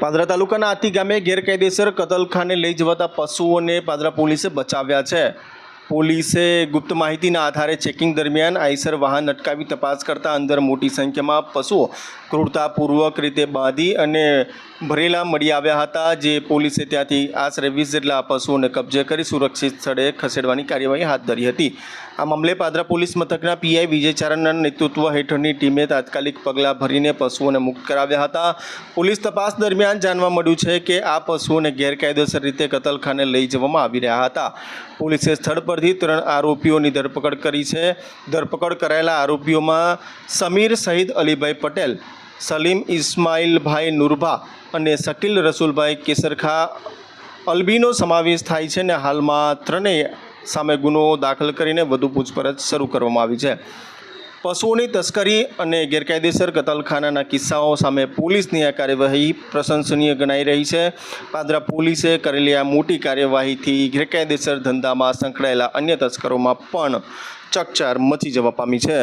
પાદરા તાલુકાના આતી ગામે ગેરકાયદેસર કતલખાને લઈ જવાતા પશુઓને પાદરા પોલીસે બચાવ્યા છે. પોલીસે ગુપ્ત માહિતીના આધારે ચેકિંગ દરમિયાન આઈસર વાહન અટકાવી તપાસ કરતાં અંદર મોટી સંખ્યામાં પશુઓ ક્રૂરતાપૂર્વક રીતે બાંધી અને ભરેલા મળી આવ્યા હતા, જે પોલીસે ત્યાંથી આશરે વીસ જેટલા પશુઓને કબજે કરી સુરક્ષિત સ્થળે ખસેડવાની કાર્યવાહી હાથ ધરી હતી. આ મામલે પાદરા પોલીસ મથકના પીઆઈ વિજય ચારણના નેતૃત્વ હેઠળની ટીમે તાત્કાલિક પગલાં ભરીને પશુઓને મુક્ત કરાવ્યા હતા. પોલીસ તપાસ દરમિયાન જાણવા મળ્યું છે કે આ પશુઓને ગેરકાયદેસર રીતે કતલખાને લઈ જવામાં આવી રહ્યા હતા. પોલીસે સ્થળ પરથી ત્રણ આરોપીઓની ધરપકડ કરી છે. ધરપકડ કરાયેલા આરોપીઓમાં સમીર શહીદ અલીભાઈ પટેલ, સલીમ ઇસ્માઇલભાઈ નુરભા અને શકીલ રસુલભાઈ કેસરખા અલબીનો સમાવેશ થાય છે ને હાલમાં ત્રણેય સામે ગુનો દાખલ કરીને વધુ પૂછપરછ શરૂ કરવામાં આવી છે. પશુઓની તસ્કરી અને ગેરકાયદેસર કતલખાનાના કિસ્સાઓ સામે પોલીસની આ કાર્યવાહી પ્રશંસનીય ગણાઈ રહી છે. પાદરા પોલીસે કરેલી આ મોટી કાર્યવાહીથી ગેરકાયદેસર ધંધામાં સંકળાયેલા અન્ય તસ્કરોમાં પણ ચકચાર મચી જવા પામી છે.